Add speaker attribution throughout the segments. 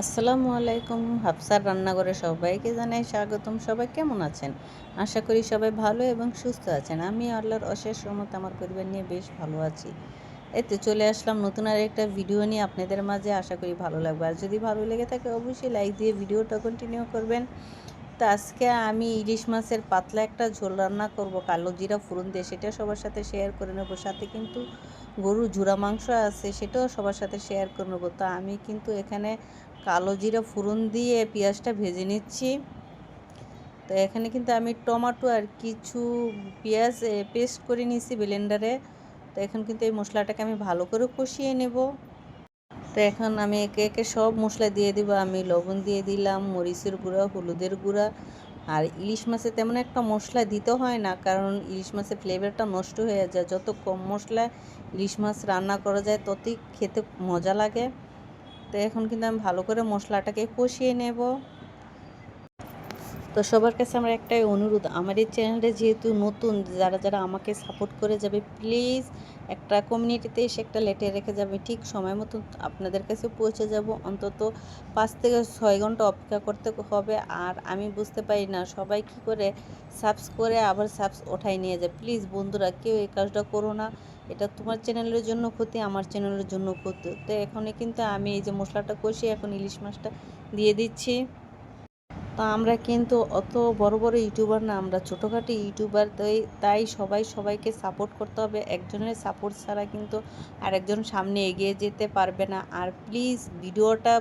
Speaker 1: আসসালামু আলাইকুম। হাফসার রান্নাঘরে সবাইকে জানাই স্বাগতম। সবাই কেমন আছেন? আশা করি সবাই ভালো এবং সুস্থ আছেন। আমি আল্লাহর অশেষ রহমত, আমার পরিবার নিয়ে বেশ ভালো আছি। এতে চলে আসলাম নতুন আর একটা ভিডিও নিয়ে আপনাদের মাঝে। আশা করি ভালো লাগবে। আর যদি ভালো লেগে থাকে, অবশ্যই লাইক দিয়ে ভিডিওটা কন্টিনিউ করবেন। তো আজকে আমি ইলিশ মাছের পাতলা একটা ঝোল রান্না করব, কালো জিরা ফুরন দিয়ে। সেটা সবার সাথে শেয়ার করে নেব। সাথে কিন্তু গরুর ঝুরা মাংস আছে, সেটাও সবার সাথে শেয়ার করে নেব তো আমি কিন্তু এখানে কালো জিরা ফুরন দিয়ে পেঁয়াজটা ভেজে নিচ্ছি। তো এখানে কিন্তু আমি টমাটো আর কিছু পেঁয়াজ পেস্ট করে নিয়েছি ব্লেন্ডারে তো এখন কিন্তু এই মশলাটাকে আমি ভালো করে কষিয়ে নেব। তো এখন আমি একে একে সব মশলা দিয়ে দিব। আমি লবণ দিয়ে দিলাম, মরিচের গুঁড়া, হলুদের গুঁড়া। আর ইলিশ মাছে তেমন একটা মশলা দিতে হয় না, কারণ ইলিশ মাছের ফ্লেভারটা নষ্ট হয়ে যায়। যত কম মশলা ইলিশ মাছ রান্না করা যায়, ততই খেতে মজা লাগে। তো এখন কিন্তু আমি ভালো করে মশলাটাকে কষিয়ে নেব। তো সবার কাছে আমার একটাই অনুরোধ, আমার এই চ্যানেলে যেহেতু নতুন, যারা যারা আমাকে সাপোর্ট করে যাবে প্লিজ একটা কমিউনিটিতে এসে একটা লেটে রেখে যাবে। ঠিক সময় মতো আপনাদের কাছে পৌঁছে যাব। অন্তত পাঁচ থেকে ছয় ঘণ্টা অপেক্ষা করতে হবে। আর আমি বুঝতে পারি না সবাই কি করে সাবস করে আবার সাবস ওঠাই নিয়ে যায়। প্লিজ বন্ধুরা, কেউ এই কাজটা করো না। এটা তোমার চ্যানেলের জন্য ক্ষতি, আমার চ্যানেলের জন্য ক্ষতি। তো এখনই কিন্তু আমি এই যে মশলাটা কষি এখন ইলিশ মাছটা দিয়ে দিচ্ছি। তো আমরা কিন্তু অত বড় বড় ইউটিউবার না, আমরা ছোটোখাটো ইউটিউবার তাই তাই সবাই সবাইকে সাপোর্ট করতে হবে। একজনের সাপোর্ট ছাড়া কিন্তু আরেকজন সামনে এগিয়ে যেতে পারবে না। আর প্লিজ ভিডিওটা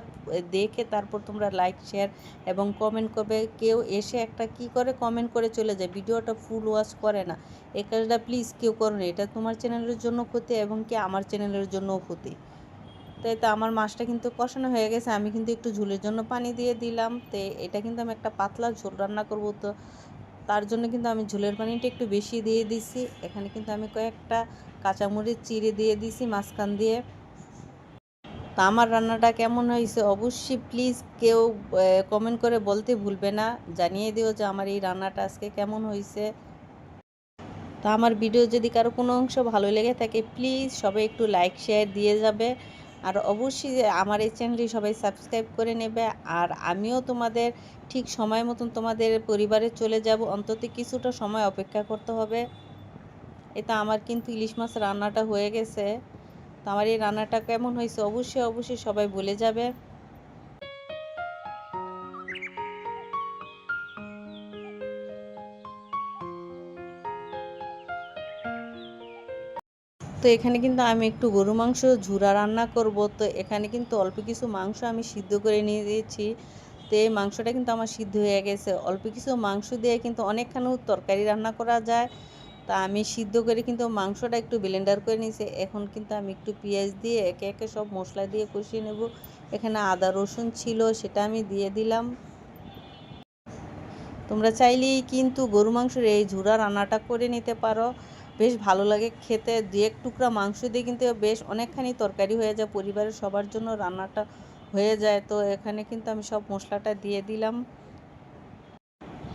Speaker 1: দেখে তারপর তোমরা লাইক শেয়ার এবং কমেন্ট করবে। কেউ এসে একটা কি করে কমেন্ট করে চলে যায়, ভিডিওটা ফুল ওয়াচ করে না। এই কাজটা প্লিজ কেউ করো না। এটা তোমার চ্যানেলের জন্য ক্ষতি এবং কি আমার চ্যানেলের জন্যও ক্ষতি। তো তো আমার মাছটা কিন্তু কষানো হয়ে গেছে। আমি কিন্তু একটু ঝোলের জন্য পানি দিয়ে দিলাম। তো এটা কিন্তু আমি একটা পাতলা ঝোল রান্না করব। তো তার জন্য কিন্তু আমি ঝোলের পানিটা একটু বেশি দিয়ে দিছি। এখানে কিন্তু আমি কয়েকটা কাঁচামরিচ চিড়ে দিয়ে দিছি মাঝখান দিয়ে। তো আমার রান্নাটা কেমন হয়েছে অবশ্যই প্লিজ কেউ কমেন্ট করে বলতে ভুলবে না। জানিয়ে দিও যে আমার এই রান্নাটা আজকে কেমন হয়েছে। তা আমার ভিডিও যদি কারও কোনো অংশ ভালো লেগে থাকে প্লিজ সবাই একটু লাইক শেয়ার দিয়ে যাবে। আর অবশ্যই আমার এই চ্যানেলটি সবাই সাবস্ক্রাইব করে নেবে। আর আমিও তোমাদের ঠিক সময় মতন তোমাদের পরিবারে চলে যাব। অন্তত কিছুটা সময় অপেক্ষা করতে হবে। এটা আমার কিন্তু ইলিশ মাছ রান্নাটা হয়ে গেছে। তো আমার এই রান্নাটা কেমন হয়েছে? অবশ্যই অবশ্যই সবাই বলে যাবে। তো এখানে কিন্তু আমি একটু গরু মাংস ঝুরা রান্না করব। তো এখানে কিন্তু অল্প কিছু মাংস আমি সিদ্ধ করে নিয়ে দিয়েছি। তো এই মাংসটা কিন্তু আমার সিদ্ধ হয়ে গেছে। অল্প কিছু মাংস দিয়ে কিন্তু অনেকখানি তরকারি রান্না করা যায়। তা আমি সিদ্ধ করে কিন্তু মাংসটা একটু ব্লেন্ডার করে নিয়েছি। এখন কিন্তু আমি একটু পেঁয়াজ দিয়ে একে একে সব মশলা দিয়ে কষিয়ে নেব। এখানে আদা রসুন ছিল, সেটা আমি দিয়ে দিলাম। তোমরা চাইলেই কিন্তু গরু মাংসের এই ঝুরা রান্নাটা করে নিতে পারো। বেশ ভালো লাগে খেতে। দু এক টুকরা মাংস দিয়ে কিন্তু বেশ অনেকখানি তরকারি হয়ে যায়। পরিবারের সবার জন্য রান্নাটা হয়ে যায়। তো এখানে কিন্তু আমি সব মশলাটা দিয়ে দিলাম।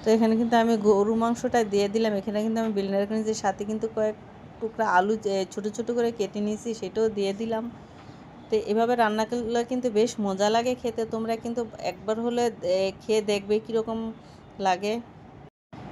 Speaker 1: তো এখানে কিন্তু আমি গরু মাংসটা দিয়ে দিলাম। এখানে কিন্তু আমি বিলিনার যে সাথে কিন্তু কয়েক টুকরা আলু ছোট ছোট করে কেটে নিয়েছি সেটাও দিয়ে দিলাম। তো এভাবে রান্না করলে কিন্তু বেশ মজা লাগে খেতে। তোমরা কিন্তু একবার হলে খেয়ে দেখবে কীরকম লাগে।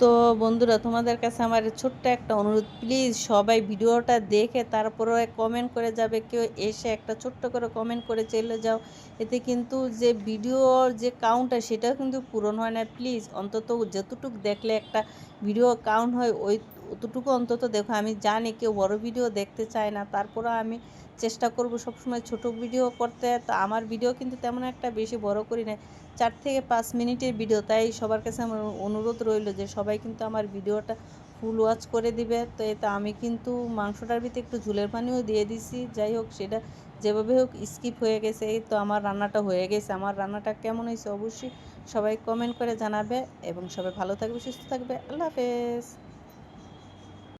Speaker 1: তো বন্ধুরা, তোমাদের কাছে আমার ছোট্ট একটা অনুরোধ। প্লিজ সবাই ভিডিওটা দেখে তারপরে কমেন্ট করে যাবে। কেউ এসে একটা ছোট্ট করে কমেন্ট করে চলে যাও। এতে কিন্তু যে ভিডিওর যে কাউন্টটা সেটাও কিন্তু পূরণ হয় না। প্লিজ অন্তত যতটুক দেখলে একটা ভিডিও কাউন্ট হয়, ওই অতটুকু অন্তত দেখো, আমি জানি কেউ বড় ভিডিও দেখতে চায় না তারপরে আমি চেষ্টা করব সবসময় ছোট ভিডিও করতে। তো আমার ভিডিও কিন্তু তেমন একটা বেশি বড় করি না চার থেকে পাঁচ মিনিটের ভিডিও। তাই সবার কাছে আমার অনুরোধ রইল যে সবাই কিন্তু আমার ভিডিওটা ফুল ওয়াচ করে দিবে। তো এতে আমি কিন্তু মাংসটার ভিতরে একটু ঝুলের পানিও দিয়ে দিছি। যাই হোক, সেটা যেভাবে হোক স্কিপ হয়ে গেছে। এই তো আমার রান্নাটা হয়ে গেছে। আমার রান্নাটা কেমন হয়েছে অবশ্যই সবাই কমেন্ট করে জানাবে এবং সবাই ভালো থাকবে, সুস্থ থাকবে। আল্লাহ হাফেজ।